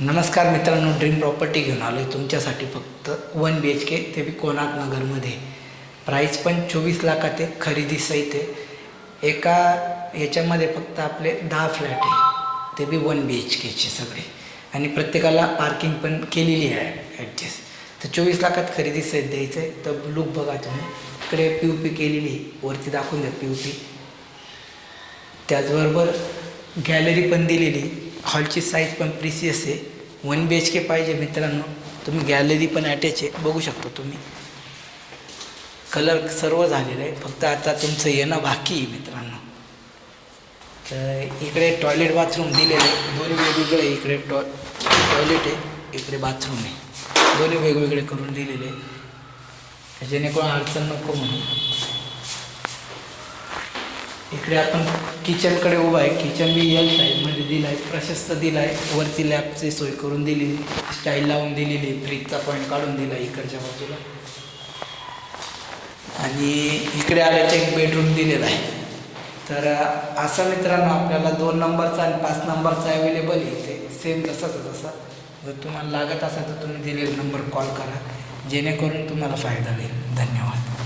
नमस्कार मित्रांनो dream property घेऊन आलो आहे तुमच्यासाठी फक्त वन बी एच के ते बी कोणार्क नगरमध्ये. प्राईस पण चोवीस लाखात आहे खरेदी सहित आहे. एका याच्यामध्ये फक्त आपले दहा फ्लॅट आहे. ते बी वन बी एच केचे सगळे. आणि प्रत्येकाला पार्किंग पण केलेली आहे ॲडजस्ट तर चोवीस लाखात खरेदी सहित द्यायचं आहे. तर लुक बघा तुम्ही. इकडे पी यू पी केलेली वरती दाखवून द्या पी यू पी त्याचबरोबर गॅलरी पण दिलेली हॉलची साईज पण प्रिसियस आहे वन बी एच के पाहिजे मित्रांनो. तुम्ही गॅलरी पण अटॅच आहे. बघू शकता तुम्ही. कलर सर्व झालेलं आहे. फक्त आता तुमचं येणं बाकी आहे मित्रांनो. तर इकडे टॉयलेट बाथरूम दिलेलं आहे. दोन्ही वेगवेगळे इकडे टॉ टॉयलेट आहे. इकडे बाथरूम आहे. दोन्ही वेगवेगळे करून दिलेले आहे. जेणेकरून अडचण नको म्हणून. इकडे आपण किचनकडे उभा आहे. किचन बी एल साईजमध्ये दिलं आहे प्रशस्त दिलं आहे वरती लॅबची सोय करून दिली स्टाईल लावून दिलेली. फ्रीजचा पॉईंट काढून दिला इकडच्या बाजूला. आणि इकडे आल्याचं एक बेडरूम दिलेला आहे. तर असा मित्रांनो आपल्याला दोन नंबरचा आणि पाच नंबरचा अवेलेबल आहे ते सेम तसाच तसा. जर तुम्हाला लागत असेल तर तुम्ही दिलेला नंबर कॉल करा. जेणेकरून तुम्हाला फायदा होईल. धन्यवाद.